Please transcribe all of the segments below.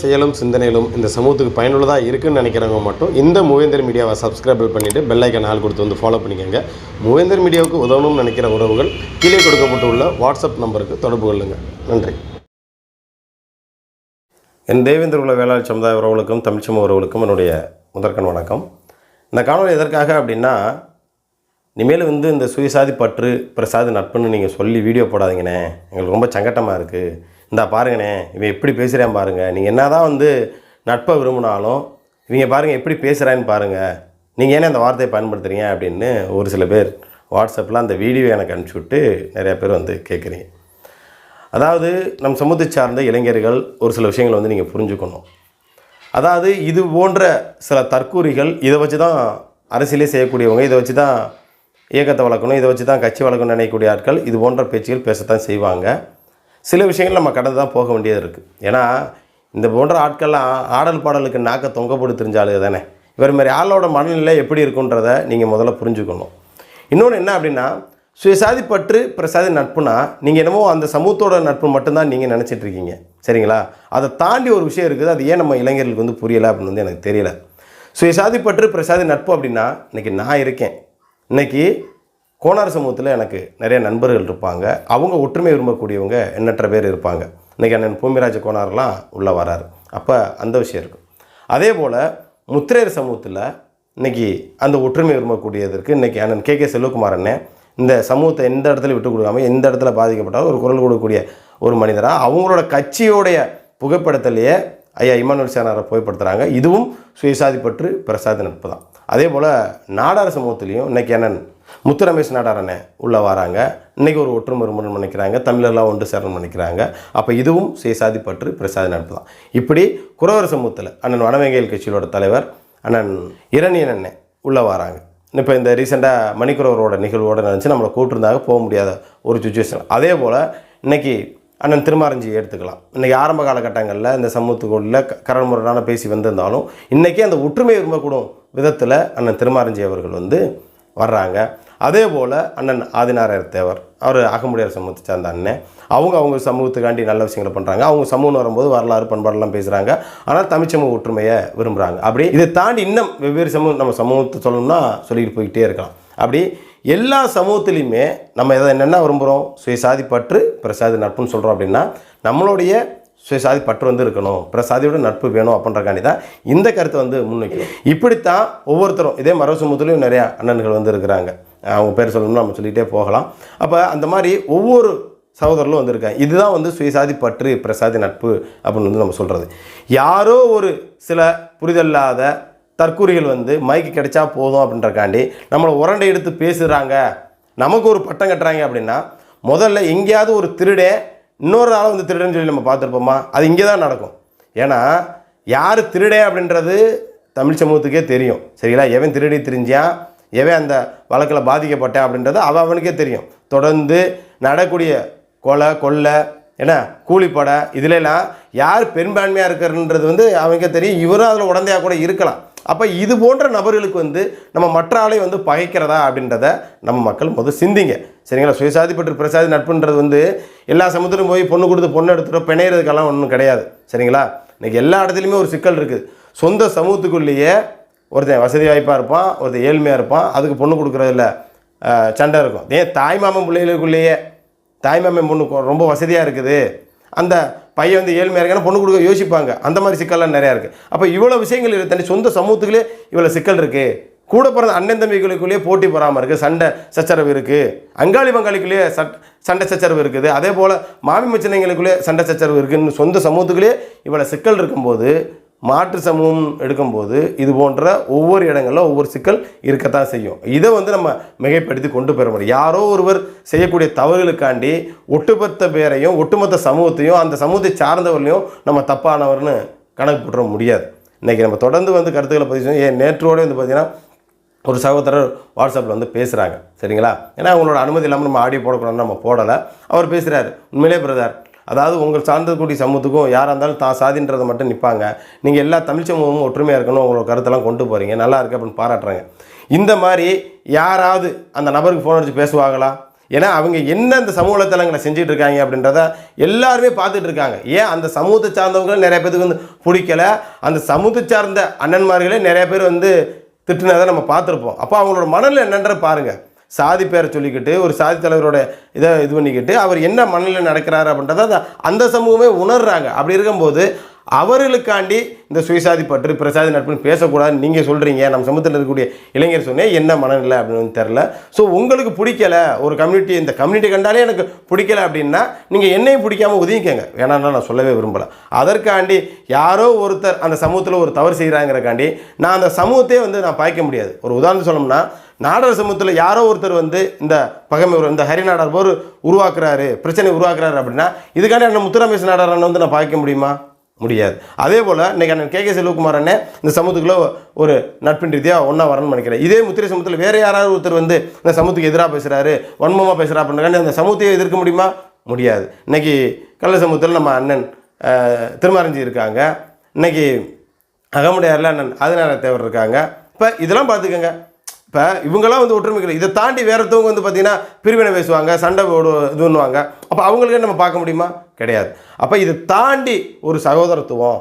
செயலும் சிந்தனையிலும் இந்த சமூகத்துக்கு பயனுள்ளதாக இருக்குன்னு நினைக்கிறவங்க மட்டும் இந்த மூவேந்தர் மீடியாவை சப்ஸ்கிரைப் பண்ணிவிட்டு பெல்லைக்கன் ஆள் கொடுத்து வந்து ஃபாலோ பண்ணிக்கோங்க. மூவேந்தர் மீடியாவுக்கு உதவணும்னு நினைக்கிற உறவுகள் கீழே கொடுக்கப்பட்டுள்ள வாட்ஸ்அப் நம்பருக்கு தொடர்பு கொள்ளுங்கள் நன்றி. என் தேவேந்திர உள்ள வேளாண் சமுதாய உறவுகளுக்கும் தமிழ்ச்சம உறவுகளுக்கும் என்னுடைய முதற்கண் வணக்கம். இந்த காணொலி எதற்காக அப்படின்னா இனிமேல் வந்து இந்த சுயசாதி பற்று பிரசாதி நட்புன்னு நீங்கள் சொல்லி வீடியோ போடாதீங்கண்ணே. எங்களுக்கு ரொம்ப சங்கட்டமாக இருக்குது இந்தா பாருங்கண்ணே இவன் எப்படி பேசுகிறான் பாருங்கள் நீங்கள் என்ன தான் வந்து நட்பை விரும்பினாலும் இவங்க பாருங்கள் எப்படி பேசுகிறான்னு பாருங்கள் நீங்கள் ஏன்னா அந்த வார்த்தையை பயன்படுத்துகிறீங்க அப்படின்னு ஒரு சில பேர் வாட்ஸ்அப்பில் அந்த வீடியோ எனக்கு அனுப்பிச்சி விட்டு நிறையா பேர் வந்து கேட்குறீங்க அதாவது நம் சமூகத்தை சார்ந்த இளைஞர்கள் ஒரு சில விஷயங்களை வந்து நீங்கள் புரிஞ்சுக்கணும். அதாவது இது போன்ற சில தற்கூறிகள் இதை வச்சு தான் அரசியலே செய்யக்கூடியவங்க இதை வச்சு தான் இயக்கத்தை வளர்க்கணும் இதை வச்சு தான் கட்சி வளர்க்கணும்னு நினைக்கக்கூடிய ஆட்கள் இது போன்ற பேச்சுகள் பேசத்தான் செய்வாங்க. சில விஷயங்கள் நம்ம கடந்து தான் போக வேண்டியது இருக்குது ஏன்னா இந்த போன்ற ஆட்கள்லாம் ஆடல் பாடலுக்கு நாக்க தொங்கப்படு போட்டு தெரிஞ்சாலும் தானே. இவர் மாதிரி ஆளோட மனநிலை எப்படி இருக்குன்றதை நீங்கள் முதல்ல புரிஞ்சுக்கணும். இன்னொன்று என்ன அப்படின்னா சுயசாதி பற்று பிரசாதி நட்புனா நீங்கள் என்னமோ அந்த சமூகத்தோட நட்பு மட்டும்தான் நீங்கள் நினச்சிட்டு இருக்கீங்க. சரிங்களா? அதை தாண்டி ஒரு விஷயம் இருக்குது. அது ஏன் நம்ம இளைஞர்களுக்கு வந்து புரியலை அப்படின்னு வந்து எனக்கு தெரியல. சுயசாதி பற்று பிரசாதி நட்பு அப்படின்னா இன்றைக்கி நான் இருக்கேன். இன்றைக்கி கோனார் சமூகத்தில் எனக்கு நிறைய நண்பர்கள் இருப்பாங்க. அவங்க ஒற்றுமை விரும்பக்கூடியவங்க எண்ணற்ற பேர் இருப்பாங்க. இன்றைக்கி அண்ணன் பூமிராஜ கோனார்லாம் உள்ளே வராரு. அப்போ அந்த விஷயம் இருக்கும் அதே போல் முத்திரையர் சமூகத்தில் இன்றைக்கி அந்த ஒற்றுமை விரும்பக்கூடியதற்கு இன்றைக்கி அண்ணன் கே கே செல்வகுமார் அண்ணன் இந்த சமூகத்தை எந்த இடத்துல விட்டு கொடுக்காம எந்த இடத்துல பாதிக்கப்பட்டாலும் ஒரு குரல் கொடுக்கக்கூடிய ஒரு மனிதராக அவங்களோட கட்சியோடைய புகைப்படத்திலேயே ஐயா இமானுவல் சேனாரை புகைப்படுத்துகிறாங்க இதுவும் சுயசாதி பற்று பிரசாதி நட்பு தான் அதே போல் நாடார் சமூகத்திலையும் இன்றைக்கி அண்ணன் முத்துரமேஷ் நாடார் உள்ளே வராங்க. இன்றைக்கி ஒரு ஒற்றுமை விரும்பணும் நினைக்கிறாங்க. தமிழர்லாம் ஒன்று சேரணும் நினைக்கிறாங்க. அப்போ இதுவும் சுயசாதி பற்று பிரசாதி நட்பு தான். இப்படி குறவர் சமூகத்தில் அண்ணன் வனவேங்கையல் கட்சியோட தலைவர் அண்ணன் இரணியன் அண்ணன் உள்ளே வராங்க. இப்போ இந்த ரீசெண்டாக மணிக்குறவரோட நிகழ்வோடு நினச்சி நம்மளை கூப்பிட்டுருந்தாங்க போக முடியாத ஒரு சுச்சுவேஷன் அதே போல் இன்றைக்கி அண்ணன் திருமாரஞ்சி எடுத்துக்கலாம். இன்றைக்கி ஆரம்ப காலகட்டங்களில் இந்த சமூகத்துக்குள்ள க கரண்முரடான பேசி வந்திருந்தாலும் இன்றைக்கி அந்த ஒற்றுமை விரும்பக்கூடும் விதத்தில் அண்ணன் திருமாரஞ்சி அவர்கள் வந்து வர்றாங்க. அதே போல் அண்ணன் ஆதிநாராயண தேவர் அவர் அகமுடையார் சமூகத்தை சார்ந்த அண்ணன். அவங்க அவங்க சமூகத்துக்காண்டி நல்ல விஷயங்களை பண்ணுறாங்க அவங்க சமூகம் வரும்போது வரலாறு பண்பாடெல்லாம் பேசுகிறாங்க ஆனால் தமிழ் சமூக ஒற்றுமையை விரும்புகிறாங்க அப்படி இதை தாண்டி இன்னும் வெவ்வேறு சமூகம் நம்ம சமூகத்தை சொல்லணும்னா சொல்லிட்டு போய்கிட்டே இருக்கலாம். அப்படி எல்லா சமூகத்துலேயுமே நம்ம எதை என்னென்ன விரும்புகிறோம் சுயசாதி பற்று பிரசாதி நட்புன்னு சொல்கிறோம் அப்படின்னா நம்மளுடைய சுயசாதி பற்று வந்து இருக்கணும். பிரசாதியோட நட்பு வேணும் அப்படின்றக்காண்டி தான் இந்த கருத்தை வந்து முன்வைக்கணும் இப்படித்தான் ஒவ்வொருத்தரும் இதே மரபு சமூகத்துலேயும் நிறையா அண்ணன்கள் வந்து இருக்கிறாங்க. அவங்க பேர் சொல்லணும்னு நம்ம சொல்லிகிட்டே போகலாம். அப்போ அந்த மாதிரி ஒவ்வொரு சகோதரர்களும் வந்திருக்காங்க. இதுதான் வந்து சுயசாதி பற்று பிரசாதி நட்பு அப்படின்னு வந்து நம்ம சொல்கிறது யாரோ ஒரு சில புரிதல்லாத தற்கூறிகள் வந்து மைக்கு கிடைச்சா போதும் அப்படின்றக்காண்டி நம்மளை உரண்டை எடுத்து பேசுகிறாங்க நமக்கு ஒரு பட்டம் கட்டுறாங்க அப்படின்னா முதல்ல எங்கேயாவது ஒரு திருடே இன்னொரு ஆள் வந்து திருடன்னு சொல்லி நம்ம பார்த்துருப்போமா? அது இங்கே தான் நடக்கும். ஏன்னா யார் திருடே அப்படின்றது தமிழ் சமூகத்துக்கே தெரியும். சரிங்களா? எவன் திருடி திரிஞ்சான் எவன் அந்த வழக்கில் பாதிக்கப்பட்டேன் அப்படின்றது அவன் அவனுக்கே தெரியும். தொடர்ந்து நடக்கூடிய கொலை கொள்ளை என்ன கூலிப்படை இதுலலாம் யார் பெரும்பான்மையாக இருக்கிறன்றது வந்து அவனுக்கே தெரியும். இவரும் அதில் உடந்தையாக கூட இருக்கலாம். அப்போ இது போன்ற நபர்களுக்கு வந்து நம்ம மற்ற ஆளை வந்து பகைக்கிறதா அப்படின்றத நம்ம மக்கள் முதல் சிந்திங்க. சரிங்களா? சுயசாதி பற்றி பிரசாதி நட்புன்றது வந்து எல்லா சமூகத்திலும் போய் பொண்ணு கொடுத்து பொண்ணு எடுத்துகிட்டு பிணையிறதுக்கெல்லாம் ஒன்றும் கிடையாது. சரிங்களா? இன்றைக்கி எல்லா இடத்துலையுமே ஒரு சிக்கல் இருக்குது. சொந்த சமூகத்துக்குள்ளேயே ஒருத்தன் வசதி வாய்ப்பாக இருப்பான் ஒருத்தன் ஏழ்மையாக இருப்பான் அதுக்கு பொண்ணு கொடுக்குறதில்ல சண்டை இருக்கும். ஏன் தாய் மாமன் பிள்ளைகளுக்குள்ளேயே தாய் மாமன் பொண்ணு ரொம்ப வசதியாக இருக்குது. அந்த பையன் வந்து ஏழ்மையாக இருக்கான பொண்ணு கொடுக்க யோசிப்பாங்க. அந்த மாதிரி சிக்கல்லாம் நிறையா இருக்குது அப்போ இவ்வளோ விஷயங்கள் இருக்குது தனி சொந்த சமூகத்துக்குள்ளே இவ்வளோ சிக்கல் இருக்குது கூட பிறந்த அண்ணன் தம்பிகளுக்குள்ளேயே போட்டி பொறாமல் இருக்குது சண்டை சச்சரவு இருக்குது அங்காளி பங்காளிக்குள்ளேயே சட் சண்டை சச்சரவு இருக்குது. அதே போல் மாமி மச்சினைங்களுக்குள்ளேயே சண்டை சச்சரவு இருக்குதுன்னு சொந்த சமூகத்துக்குள்ளேயே இவ்வளோ சிக்கல் இருக்கும்போது மாற்று சமூகம் எடுக்கும்போது இது போன்ற ஒவ்வொரு இடங்களில் ஒவ்வொரு சிக்கல் இருக்கத்தான் செய்யும். இதை வந்து நம்ம மிகைப்படுத்தி கொண்டு பெற முடியும். யாரோ ஒருவர் செய்யக்கூடிய தவறுகளுக்காண்டி ஒட்டுமொத்த பேரையும் ஒட்டுமொத்த சமூகத்தையும் அந்த சமூகத்தை சார்ந்தவர்களையும் நம்ம தப்பானவர்னு கணக்கு போட்டுற முடியாது. இன்றைக்கி நம்ம தொடர்ந்து வந்து கருத்துக்களை பதிவு செய்யணும். ஏன் நேற்றோடு வந்து பார்த்திங்கன்னா ஒரு சகோதரர் வாட்ஸ்அப்பில் வந்து பேசுகிறாங்க சரிங்களா? ஏன்னா அவங்களோட அனுமதி இல்லாமல் நம்ம ஆடியோ போடக்கூடாதுன்னு நம்ம போடலை. அவர் பேசுகிறாரு உண்மையிலே பிரதர் அதாவது உங்கள் சார்ந்தக்கூடிய சமூகத்துக்கும் யாராக இருந்தாலும் தான் சாதின்றதை மட்டும் நிற்பாங்க நீங்கள் எல்லா தமிழ் சமூகமும் ஒற்றுமையாக இருக்கணும் உங்களோட கருத்தெல்லாம் கொண்டு போகிறீங்க நல்லா இருக்குது அப்படின்னு பாராட்டுறாங்க. இந்த மாதிரி யாராவது அந்த நபருக்கு ஃபோன் அடித்து பேசுவாங்களா? ஏன்னா அவங்க என்ன அந்த சமூக தளங்களை செஞ்சுட்டு இருக்காங்க அப்படின்றத எல்லாருமே பார்த்துட்டு இருக்காங்க. ஏன் அந்த சமூகத்தை சார்ந்தவங்களும் நிறைய பேருக்கு வந்து பிடிக்கல? அந்த சமூகத்தை சார்ந்த அண்ணன்மார்களே நிறைய பேர் வந்து திட்டுனதை நம்ம பார்த்துருப்போம். அப்போ அவங்களோட மனநிலை என்னன்ற பாருங்கள் சாதி பேரை சொல்லிக்கிட்டு ஒரு சாதி தலைவரோட இதை இது பண்ணிக்கிட்டு அவர் என்ன மண்ணில் நடக்கிறாரு அப்படின்றத அந்த- சமூகமே உணர்றாங்க. அப்படி இருக்கும்போது அவர்களுக்காண்டி இந்த சுயசாதி பற்று பிரசாதி நட்புன்னு பேசக்கூடாதுன்னு நீங்கள் சொல்கிறீங்க நம்ம சமூகத்தில் இருக்கக்கூடிய இளைஞர் சொன்னேன் என்ன மனநிலை அப்படின்னு தெரில ஸோ உங்களுக்கு பிடிக்கல ஒரு கம்யூனிட்டி இந்த கம்யூனிட்டி கண்டாலே எனக்கு பிடிக்கல அப்படின்னா நீங்கள் என்னையும் பிடிக்காம ஒதுங்கிக்கங்க. வேணாம்னா நான் சொல்லவே விரும்பலை. அதற்காண்டி யாரோ ஒருத்தர் அந்த சமூகத்தில் ஒரு தவறு செய்கிறாங்கிறக்காண்டி நான் அந்த சமூகத்தையே வந்து நான் பாய்க்க முடியாது. ஒரு உதாரணம் சொல்லணும்னா நாடர் சமூகத்தில் யாரோ ஒருத்தர் வந்து இந்த பகமை இந்த இந்த ஹரிநாடர் போர் உருவாக்குறாரு பிரச்சனை உருவாக்குறாரு அப்படின்னா இதுக்காண்டி அண்ணன் முத்துராமேஷ் நாடார் அண்ணன் வந்து நான் பார்க்க முடியுமா? முடியாது. அதே போல் இன்றைக்கி அண்ணன் கே கே செல்வகுமார் அண்ணன் இந்த சமூகத்துக்குள்ள ஒரு நட்பின் ரீதியாக ஒன்றா வரணும்னு நினைக்கிறேன். இதே முத்திரை சமூகத்தில் வேறு யாராவது ஒருத்தர் வந்து இந்த சமூகத்துக்கு எதிராக பேசுகிறாரு வன்மமாக பேசுகிறா அப்படின்றக்காண்டி அந்த சமூகத்தையே எதிர்க்க முடியுமா? முடியாது. இன்னைக்கு கள்ள சமூகத்தில் நம்ம அண்ணன் திருமாரஞ்சி இருக்காங்க. இன்னைக்கு அகமுடையாரில் அண்ணன் அதனால தேவர் இருக்காங்க. இப்போ இதெல்லாம் பார்த்துக்கோங்க. இப்போ இவங்கெல்லாம் வந்து ஒற்றுமைகள் இதை தாண்டி வேறத்தவங்க வந்து பார்த்தீங்கன்னா பிரிவினை பேசுவாங்க சண்டை போடு இது பண்ணுவாங்க அப்போ அவங்களுக்கே நம்ம பார்க்க முடியுமா? கிடையாது. அப்போ இதை தாண்டி ஒரு சகோதரத்துவம்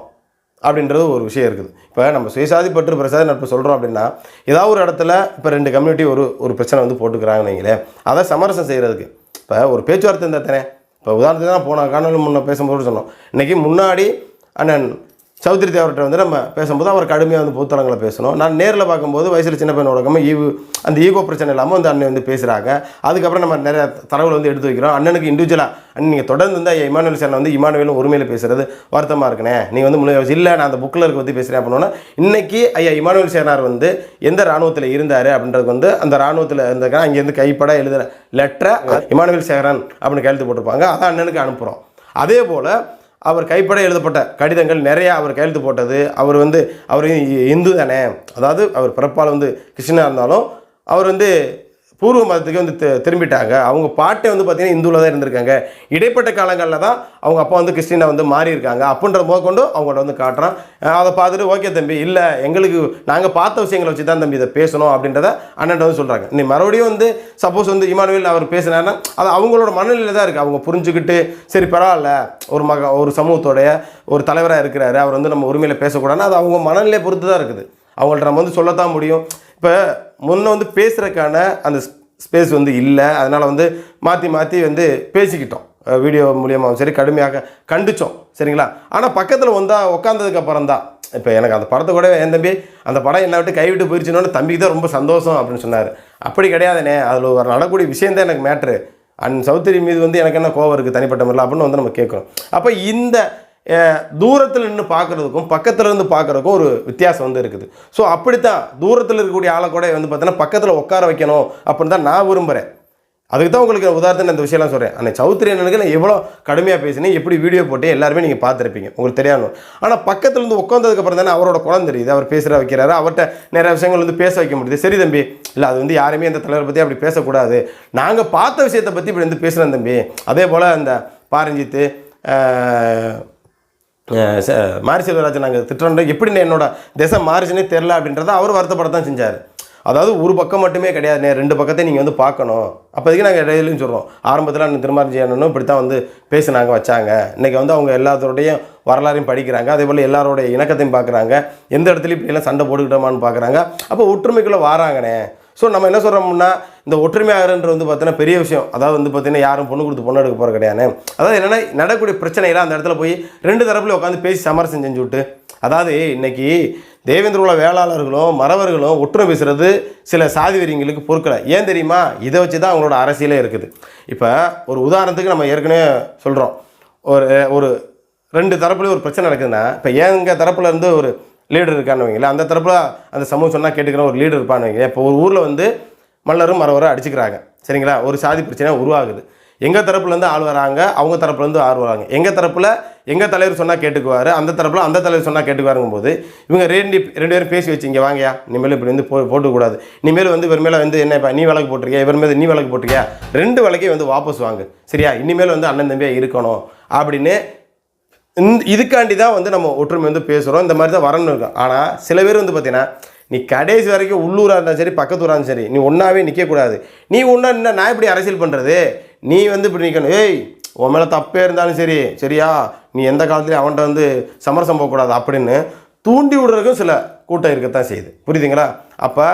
அப்படின்றது ஒரு விஷயம் இருக்குது. இப்போ நம்ம சுயசாதி பற்று பிரசாதி நட்பு சொல்கிறோம் அப்படின்னா ஏதாவது ஒரு இடத்துல இப்போ ரெண்டு கம்யூனிட்டி ஒரு ஒரு பிரச்சனை வந்து போட்டுக்கிறாங்கன்னு வைங்களேன் அதை சமரசம் செய்கிறதுக்கு இப்போ ஒரு பேச்சுவார்த்தை இருந்தால் தானே? இப்போ உதாரணத்துக்கு தான் போன காணொலி முன்னே பேசும்போது சொன்னோம். இன்றைக்கி முன்னாடி அண்ணன் சௌத்ரி தேவர்கிட்ட வந்து நம்ம பேசும்போது அவர் கடுமையாக வந்து புத்தளங்களை பேசணும். நான் நேரில் பார்க்கும்போது வயசில் சின்ன பையன் உடக்காம ஈவு அந்த ஈகோ பிரச்சனை இல்லாமல் வந்து அண்ணன் வந்து பேசுகிறாங்க அதுக்கப்புறம் நம்ம நிறைய தரவுகள் வந்து எடுத்து வைக்கிறோம். அண்ணனுக்கு இண்டிவிஜுவலாக அண்ணன் நீங்கள் தொடர்ந்து வந்து ஐயா இமானுவேல் சார் வந்து இமானுவேலும் உரிமையில் பேசுறது வருத்தமாக இருக்குனே நீங்கள் வந்து முழு இல்லை நான் அந்த புக்கில் இருக்க பற்றி பேசுகிறேன் அப்படின்னா இன்னைக்கு ஐயா இமானுவேல் சேனார் வந்து எந்த ராணுவத்தில் இருந்தார் அப்படின்றது வந்து அந்த ராணுவத்தில் இருந்த அங்கேருந்து கைப்பட எழுதுகிற லெட்டரை இமானுவேல் சேகரன் அப்படின்னு கையெழுத்து போட்டிருப்பாங்க. அதான் அண்ணனுக்கு அனுப்புகிறோம் அதே போல் அவர் கைப்பட எழுதப்பட்ட கடிதங்கள் நிறையா அவர் கையெழுத்து போட்டது. அவர் வந்து அவர் இந்து தானே. அதாவது அவர் பிறப்பால் வந்து கிருஷ்ணனாக இருந்தாலும் அவர் வந்து பூர்வ மதத்துக்கு வந்து திரும்பிட்டாங்க. அவங்க பாட்டை வந்து பார்த்தீங்கன்னா இந்துவில் தான் இருந்திருக்காங்க. இடைப்பட்ட காலங்களில் தான் அவங்க அப்பா வந்து கிறிஸ்டினாக வந்து மாறி இருக்காங்க அப்படின்ற கொண்டு அவங்கள்ட்ட வந்து காட்டுறான். அதை பார்த்துட்டு ஓகே தம்பி இல்லை எங்களுக்கு நாங்கள் பார்த்த விஷயங்களை வச்சு தான் தம்பி இதை பேசணும் அப்படின்றத அண்ணன் வந்து சொல்கிறாங்க நீ மறுபடியும் வந்து சப்போஸ் வந்து இமானுவேல் அவர் பேசினாருன்னா அது அவங்களோட மனநிலையில் தான் இருக்குது அவங்க புரிஞ்சுக்கிட்டு சரி பரவாயில்ல ஒரு மக ஒரு சமூகத்தோடைய ஒரு தலைவராக இருக்கிறாரு. அவர் வந்து நம்ம உரிமையில் பேசக்கூடாதுன்னா அது அவங்க மனநிலையை பொறுத்து தான் இருக்குது. அவங்கள்ட்ட நம்ம வந்து சொல்லத்தான் முடியும். இப்போ முன்ன வந்து பேசுகிறதுக்கான அந்த ஸ்பேஸ் வந்து இல்லை. அதனால் வந்து மாற்றி மாற்றி வந்து பேசிக்கிட்டோம். வீடியோ மூலியமாகவும் சரி கடுமையாக கண்டிச்சோம். சரிங்களா? ஆனால் பக்கத்தில் வந்தால் உட்காந்ததுக்கப்புறம் தான் இப்போ எனக்கு அந்த படத்தை கூட என் தம்பி அந்த படம் என்னை விட்டு கைவிட்டு போயிடுச்சுன்னு தம்பிக்கு தான் ரொம்ப சந்தோஷம் அப்படின்னு சொன்னார். அப்படி கிடையாதுண்ணே. அதில் ஒரு நடக்கூடிய விஷயம் தான் எனக்கு மேட்ரு அண்ட் சௌத்ரி மீது வந்து எனக்கு என்ன கோவம் இருக்குது தனிப்பட்ட முறையில் அப்படின்னு வந்து நம்ம கேட்குறோம். அப்போ இந்த தூரத்தில் நின்று பார்க்குறதுக்கும் பக்கத்தில் இருந்து பார்க்குறதுக்கும் ஒரு வித்தியாசம் வந்து இருக்குது. ஸோ அப்படித்தான் தூரத்தில் இருக்கக்கூடிய ஆளை கூட வந்து பார்த்தீங்கன்னா பக்கத்தில் உட்கார வைக்கணும் அப்படின்னு தான் நான் விரும்புகிறேன் அதுக்கு தான் உங்களுக்கு உதாரணத்தை இந்த விஷயம்லாம் சொல்கிறேன் அன்னைக்கு சௌத்ரி அண்ணனுக்கு நான் எவ்வளோ கடுமையாக பேசினேன் எப்படி வீடியோ போட்டு எல்லாருமே நீங்கள் பார்த்துருப்பீங்க. உங்களுக்கு தெரியாமல் ஆனால் பக்கத்தில் இருந்து உட்காந்ததுக்கப்புறம் தானே அவரோட குழந்தை தெரியுது. அவர் பேசுகிற வைக்கிறாரு அவர்கிட்ட நிறைய விஷயங்கள் வந்து பேச வைக்க முடியுது. சரி தம்பி இல்லை அது வந்து யாருமே அந்த தலைவரை பற்றி அப்படி பேசக்கூடாது. நாங்கள் பார்த்த விஷயத்தை பற்றி இப்படி வந்து பேசுகிறேன் தம்பி. அதே போல் அந்த பாரஞ்சித்து மாரி செல்வராஜன் நாங்கள் திட்டுறோம் எப்படி என்னோட திசை மாறிச்சுனே தெரில அப்படின்றத அவர் வருத்தப்படத்தான் செஞ்சார். அதாவது ஒரு பக்கம் மட்டுமே கிடையாதுண்ணே ரெண்டு பக்கத்தையும் நீங்கள் வந்து பார்க்கணும். அப்போதைக்கு நாங்கள் இடையிலையும் சொல்கிறோம் ஆரம்பத்தில் அந்த திருமார்ஜி அண்ணனும் இப்படி தான் வந்து பேசினாங்க வச்சாங்க. இன்றைக்கி வந்து அவங்க எல்லாத்தோடையும் வரலாறையும் படிக்கிறாங்க அதே போல் எல்லாரோடைய இணக்கத்தையும் பார்க்குறாங்க. எந்த இடத்துலையும் இப்படியெல்லாம் சண்டை போட்டுக்கிட்டோமான்னு பார்க்குறாங்க. அப்போ ஒற்றுமைக்குள்ளே வாராங்கண்ணே. ஸோ நம்ம என்ன சொல்கிறோம்னா இந்த ஒற்றுமையாகன்றது வந்து பார்த்தீங்கன்னா பெரிய விஷயம். அதாவது வந்து பார்த்தீங்கன்னா யாரும் பொண்ணு கொடுத்து பொண்ணு எடுக்க போகிற கிடையாது. அதாவது என்னென்ன நடக்கூடிய பிரச்சனைகளை அந்த இடத்துல போய் ரெண்டு தரப்புலையும் உட்காந்து பேசி சமரசம் செஞ்சு விட்டு அதாவது இன்னைக்கு தேவேந்திர குல வேளாளர்களும் மறவர்களும் ஒற்றுமை பேசுறது சில சாதி வெறிங்களுக்கு பொறுக்கலை. ஏன் தெரியுமா? இதை வச்சு தான் அவங்களோட அரசியலே இருக்குது. இப்போ ஒரு உதாரணத்துக்கு நம்ம ஏற்கனவே சொல்கிறோம் ஒரு ஒரு ரெண்டு தரப்புலையும் ஒரு பிரச்சனை நடக்குதுன்னா இப்போ எங்கள் தரப்புலேருந்து ஒரு லீடர் இருக்கான்னு வைங்களேன். அந்த தரப்பில் அந்த சமூகம் சொன்னால் கேட்டுக்கிற ஒரு லீடர் இருப்பான்னு வைங்களேன் இப்போ ஒரு ஊரில் வந்து மல்லரும் மறவரும் அடிச்சுக்கிறாங்க. சரிங்களா? ஒரு சாதி பிரச்சனை உருவாகுது. எங்கள் தரப்புலேருந்து ஆள் வராங்க அவங்க தரப்புலேருந்து ஆள் வராங்க. எங்கள் தரப்பில் எங்கள் தலைவர் சொன்னால் கேட்டுக்குவார் அந்த தரப்பில் அந்த தலைவர் சொன்னால் கேட்டுக்குவாருங்கும் போது இவங்க ரெண்டு ரெண்டு பேரும் பேசி வச்சு இங்கே வாங்கயா இனிமேல் இப்படி வந்து போ போட்டுக்கூடாது. இனிமேல் வந்து இவர் மேலே வந்து என்ன நீ வழக்கு போட்டிருக்கியா? இவர் மேலே நீ வழக்கு போட்டிருக்கியா? ரெண்டு வழக்கையும் வந்து வாபஸ் வாங்கு. சரியா? இனிமேல் வந்து அண்ணன் தம்பியாக இருக்கணும் அப்படின்னு இதுக்காண்டி தான் வந்து நம்ம ஒற்றுமை வந்து பேசுகிறோம் இந்த மாதிரி தான் வரணும் இருக்கும் ஆனால் சில பேர் வந்து பார்த்தீங்கன்னா நீ கடைசி வரைக்கும் உள்ளூராக இருந்தாலும் சரி பக்கத்தூராக இருந்தாலும் சரி நீ ஒன்றாவே நிற்கக்கூடாது நீ ஒன்றா நின்னா நான் இப்படி அரசியல் பண்ணுறது நீ வந்து இப்படி நிற்கணும் ஏய் உன் மேலே தப்பே இருந்தாலும் சரி சரியா? நீ எந்த காலத்துலேயும் அவன்கிட்ட வந்து சமரசம் போகக்கூடாது அப்படின்னு தூண்டி விடுறதுக்கும் சில கூட்டம் இருக்கத்தான் செய்யுது. புரியுதுங்களா? அப்போ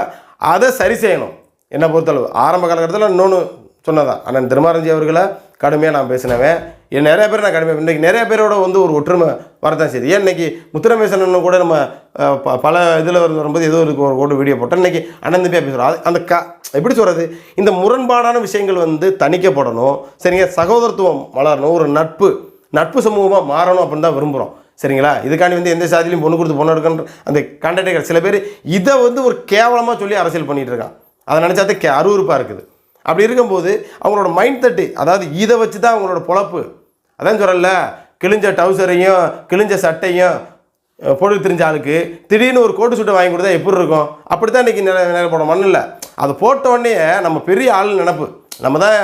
அதை சரி செய்யணும். என்னை பொறுத்தளவு. ஆரம்ப காலகட்டத்தில் இன்னொன்று சொன்னதான். அண்ணன் திருமாரஞ்சி அவர்களை கடுமையாக நான் பேசினவன். என் நிறைய பேர் நான் கடுமையாக இன்றைக்கி நிறைய பேரோட வந்து ஒரு ஒற்றுமை வரதான் செய்யுது. ஏன் இன்னைக்கு முத்துரமேசன் கூட நம்ம ப- பல இதில் வரும்போது ஏதோ ஒரு ஒரு கூட வீடியோ போட்டோம். இன்றைக்கி அண்ணன் பேசுகிறோம் அது அந்த க எப்படி சொல்கிறது இந்த முரண்பாடான விஷயங்கள் வந்து தணிக்கப்படணும். சரிங்க சகோதரத்துவம் வளரணும். ஒரு நட்பு நட்பு சமூகமாக மாறணும் அப்படின்னு தான் விரும்புகிறோம் சரிங்களா? இதுக்காண்டி வந்து எந்த சாதியிலையும் பொண்ணு கொடுத்து பொண்ணு எடுக்கன்ற அந்த கண்டக்டர் சில பேர் இதை வந்து ஒரு கேவலமாக சொல்லி அரசியல் பண்ணிகிட்டு இருக்கான் அதை நினச்சாதே கே அருவருப்பாக இருக்குது. அப்படி இருக்கும்போது அவங்களோட மைண்ட் தட்டு அதாவது இதை வச்சு தான் அவங்களோட பொழப்பு. அதான் சொல்லல கிழிஞ்ச டவுசரையும் கிழிஞ்ச சட்டையும் பொழுது தெரிஞ்ச ஆளுக்கு திடீர்னு ஒரு கோட்டு சுட்டை வாங்கி கொடுத்தா எப்படி இருக்கும்? அப்படி தான் இன்றைக்கி நில நிலப்படம் மண்ணில் அதை போட்ட உடனே நம்ம பெரிய ஆள் நினப்பு. நம்ம தான்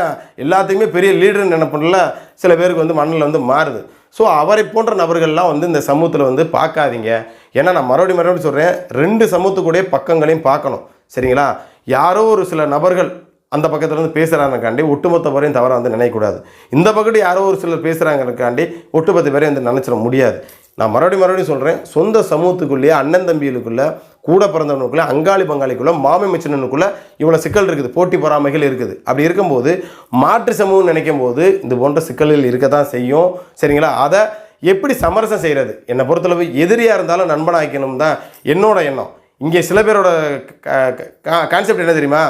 எல்லாத்துக்குமே பெரிய லீடர் நினைப்புல சில பேருக்கு வந்து மண்ணில் வந்து மாறுது. ஸோ அவரை போன்ற நபர்கள்லாம் வந்து இந்த சமூகத்தில் வந்து பார்க்காதீங்க. ஏன்னா நான் மறுபடியும் மறுபடியும் சொல்கிறேன் ரெண்டு சமூகத்துக்குடைய பக்கங்களையும் பார்க்கணும். சரிங்களா? யாரோ ஒரு சில நபர்கள் அந்த பக்கத்துலேருந்து பேசுகிறாங்கக்காண்டி ஒட்டுமொத்த பேரையும் தவறாக வந்து நினைக்கக்கூடாது. இந்த பக்கத்து யாரோ ஒரு சிலர் பேசுகிறாங்கக்காண்டி ஒட்டுமொத்த பேரையும் வந்து நினச்சிட முடியாது. நான் மறுபடியும் மறுபடியும் சொல்கிறேன் சொந்த சமூகத்துக்குள்ளேயே அண்ணன் தம்பிகளுக்குள்ளே கூட பிறந்தவனுக்குள்ளே அங்காளி பங்காளிக்குள்ள மாமி மச்சினனுக்குள்ள இவ்வளோ சிக்கல் இருக்குது போட்டி பொறாமைகள் இருக்குது. அப்படி இருக்கும்போது மாற்று சமூகம் நினைக்கும் போது இது போன்ற சிக்கல்கள் இருக்க தான் செய்யும். சரிங்களா? அதை எப்படி சமரசம் செய்கிறது என்னை பொறுத்தளவு எதிரியாக இருந்தாலும் நண்பனாக்கணும் தான் என்னோட எண்ணம். இங்கே சில பேரோட கான்செப்ட் என்ன தெரியுமா?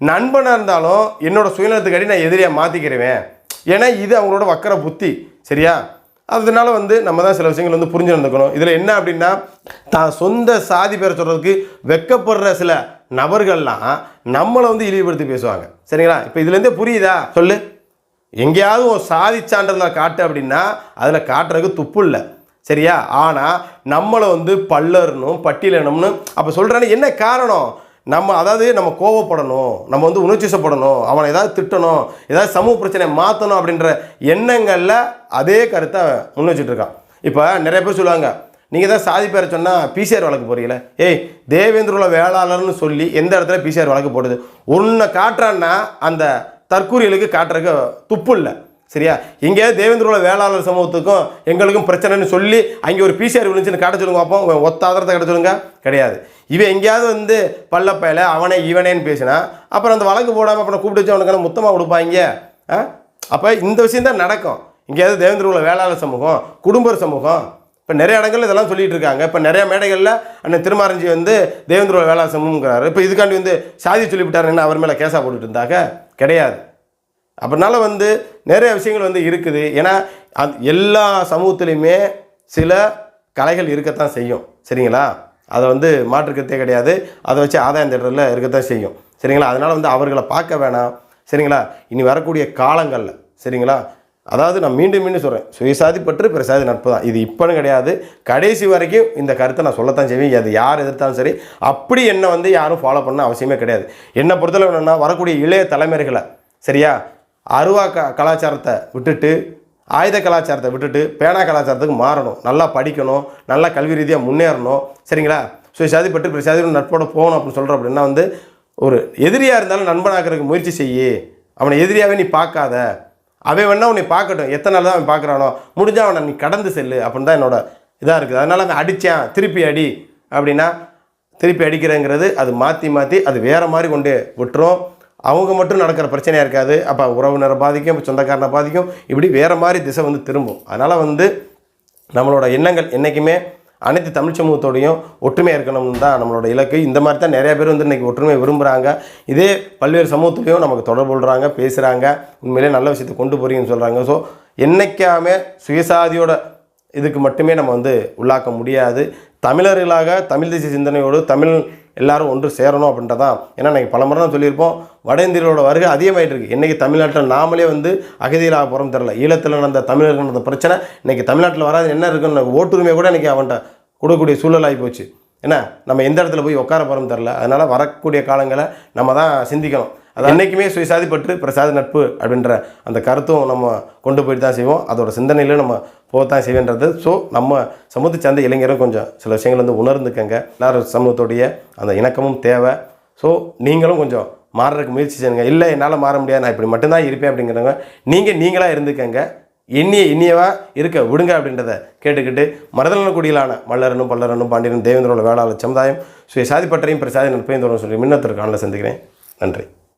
நண்பனாக இருந்தாலும் என்னோடய சுயநலத்துக்காடி நான் எதிரியாக மாற்றிக்கிறவேன் ஏன்னா இது அவங்களோட வக்கர புத்தி. சரியா? அதனால வந்து நம்ம தான் சில விஷயங்கள் வந்து புரிஞ்சு நடந்துக்கணும். இதில் என்ன அப்படின்னா தான் சொந்த சாதி பேரை சொல்கிறதுக்கு வெக்கப்படுற சில நபர்கள்லாம் நம்மளை வந்து இழிவுபடுத்தி பேசுவாங்க. சரிங்களா? இப்போ இதுலேருந்தே புரியுதா? சொல்லு. எங்கேயாவது ஒரு சாதி சான்றதில் காட்டு அப்படின்னா அதில் காட்டுறதுக்கு துப்பு இல்லை. சரியா? ஆனால் நம்மளை வந்து பல்லறணும் பட்டியலனும்னு அப்போ சொல்கிறானே என்ன காரணம்? நம்ம அதாவது நம்ம கோவப்படணும் நம்ம வந்து உணர்ச்சிசப்படணும் அவனை ஏதாவது திட்டணும் ஏதாவது சமூக பிரச்சனையை மாற்றணும் அப்படின்ற எண்ணங்களில் அதே கருத்தை முன் வச்சுட்ருக்கான் இப்போ நிறைய பேர் சொல்லுவாங்க நீங்கள் தான் சாதி பேரை சொன்னால் பிசிஆர் வழக்கு போகிறீங்களே ஏய் தேவேந்திரோட வேளாளர்னு சொல்லி எந்த இடத்துல பிசிஆர் வழக்கு போடுது? ஒன்றை காட்டுறான்னா அந்த தற்கூரியலுக்கு காட்டுறதுக்கு துப்பு இல்லை. சரியா? எங்கேயாவது தேவேந்திரோட வேளாளர் சமூகத்துக்கும் எங்களுக்கும் பிரச்சனைன்னு சொல்லி அங்கே ஒரு பிசிஆர் விழுந்துச்சுன்னு காட்ட சொல்லுங்க அப்போ ஒத்தாதரத்தை ஒத்த ஆதாரத்தை காட்ட சொல்லுங்க. கிடையாது. இவன் எங்கேயாவது வந்து பல்லப்பையில் அவனே இவனேன்னு பேசினா அப்புறம் அந்த வழக்கு போடாமல் அப்புறம் கூப்பிட்டு வச்சு அவனுக்கான முத்தமாக கொடுப்பாங்க? ஆ? அப்போ இந்த விஷயம் தான் நடக்கும். எங்கேயாவது தேவேந்திரோட வேளாளர் சமூகம் குடும்பர் சமூகம் இப்போ நிறைய இடங்கள்ல இதெல்லாம் சொல்லிட்டு இருக்காங்க. இப்போ நிறைய மேடைகளில் அண்ணன் திருமாரஞ்சி வந்து தேவேந்திரோட வேளாளர் சமூகங்கிறாரு இப்போ இதுக்காண்டி வந்து சாதி சொல்லிவிட்டாருன்னு அவர் மேலே கேஸாக போட்டுட்டு இருந்தாக்க கிடையாது. அப்படினால வந்து நிறைய விஷயங்கள் வந்து இருக்குது. ஏன்னா அது எல்லா சமூகத்துலேயுமே சில கலைகள் இருக்கத்தான் செய்யும். சரிங்களா? அதை வந்து மாற்றுக்கிறதே கிடையாது. அதை வச்சு ஆதாயம் தேடுறதுல இருக்கத்தான் செய்யும். சரிங்களா? அதனால் வந்து அவர்களை பார்க்க வேணாம். சரிங்களா? இனி வரக்கூடிய காலங்களில் சரிங்களா? அதாவது நான் மீண்டும் மீண்டும் சொல்கிறேன் சுயசாதி பற்று பிரசாதி நட்பு தான். இது இப்போன்னு கிடையாது. கடைசி வரைக்கும் இந்த கருத்தை நான் சொல்லத்தான் செய்வேன். அது யார் எதிர்த்தாலும் சரி அப்படி என்னை வந்து யாரும் ஃபாலோ பண்ண அவசியமே கிடையாது. என்னை பொறுத்தளவு என்னென்னா வரக்கூடிய இளைய தலைமுறைகளை சரியா? அருவா க கலாச்சாரத்தை விட்டுட்டு ஆயுத கலாச்சாரத்தை விட்டுட்டு பேனா கலாச்சாரத்துக்கு மாறணும். நல்லா படிக்கணும் நல்லா கல்வி ரீதியாக முன்னேறணும். சரிங்களா? சுயசாதி பற்று பிரசாதி நட்போட போகணும் அப்படின்னு சொல்கிற அப்படின்னா வந்து ஒரு எதிரியாக இருந்தாலும் நண்பனாக்கிறதுக்கு முயற்சி செய்யி. அவனை எதிரியாகவே நீ பார்க்காத. அவன் வேணா உன்னை பார்க்கட்டும். எத்தனை நாள் தான் அவன் பார்க்குறானோ. முடிஞ்சால் அவனை நீ கடந்து செல்லு அப்படின்னு தான் என்னோட இதாக இருக்குது. அதனால் அவன் அடித்தான் திருப்பி அடி அப்படின்னா திருப்பி அடிக்கிறேங்கிறது அது மாற்றி மாற்றி அது வேறு மாதிரி கொண்டு விட்டுரும். அவங்க மட்டும் நடக்கிற பிரச்சனையாக இருக்காது. அப்போ உறவினரை பாதிக்கும் சொந்தக்காரனை பாதிக்கும். இப்படி வேறு மாதிரி திசை வந்து திரும்பும். அதனால் வந்து நம்மளோட எண்ணங்கள் என்றைக்குமே அனைத்து தமிழ் சமூகத்தோடையும் ஒற்றுமையாக இருக்கணும்னு தான் நம்மளோட இலக்கு. இந்த மாதிரி தான் நிறைய பேர் வந்து இன்றைக்கி ஒற்றுமையை விரும்புகிறாங்க இதே பல்வேறு சமூகத்துலேயும் நமக்கு தொடர்பு கொள்கிறாங்க பேசுகிறாங்க உண்மையிலே நல்ல விஷயத்தை கொண்டு போகிறீங்கன்னு சொல்கிறாங்க ஸோ என்றைக்காமே சுயசாதியோட இதுக்கு மட்டுமே நம்ம வந்து உள்ளாக்க முடியாது. தமிழர்களாக தமிழ் தேசிய சிந்தனையோடு தமிழ் எல்லாரும் ஒன்று சேரணும் அப்படின்றதான். ஏன்னா இன்றைக்கி பல முறை சொல்லியிருப்போம் வட இந்தியர்களோட வருகை அதிகமாயிட்டு இருக்குது இன்றைக்கி தமிழ்நாட்டில் நாமளே வந்து அகதிகளாக போகிறோம் தெரில ஈழத்தில் நடந்த தமிழர்கள் நடந்த பிரச்சனை இன்றைக்கி தமிழ்நாட்டில் வராது என்ன இருக்குன்னு ஓட்டுரிமை கூட இன்றைக்கி அவன்கிட்ட கொடுக்கக்கூடிய சூழலாகி போச்சு. என்ன நம்ம எந்த இடத்துல போய் உட்கார போகிறோம் தெரில அதனால் வரக்கூடிய காலங்களை நம்ம தான் சிந்திக்கணும். அது என்றைக்குமே சுயசாதி பற்று பிரசாத நட்பு அப்படின்ற அந்த கருத்தும் நம்ம கொண்டு போயிட்டு தான் செய்வோம். அதோட சிந்தனையிலும் நம்ம போகத்தான் செய்வேன்றது. ஸோ நம்ம சமூகத்தை சார்ந்த இளைஞரும் கொஞ்சம் சில விஷயங்கள் வந்து உணர்ந்துக்கங்க. எல்லாரும் சமூகத்துடைய அந்த இணக்கமும் தேவை. ஸோ நீங்களும் கொஞ்சம் மாறுறதுக்கு முயற்சி செய்யுங்க. இல்லை என்னால் மாற முடியாது. நான் இப்படி மட்டும்தான் இருப்பேன் அப்படிங்கிறவங்க நீங்கள் நீங்களாக இருந்துக்கங்க. எண்ணிய இன்னியவா இருக்க விடுங்க அப்படின்றத கேட்டுக்கிட்டு மரதலனக்குடியிலான மல்லரனும் பல்லரனும் பாண்டியனும் தேவேந்திரோட வேளாளர் சமுதாயம் சுய சாதிப்பற்றையும் பிரசாதி நட்பையும் தொடர்ந்து சொல்லி மின்னத்திற்கான சந்திக்கிறேன். நன்றி.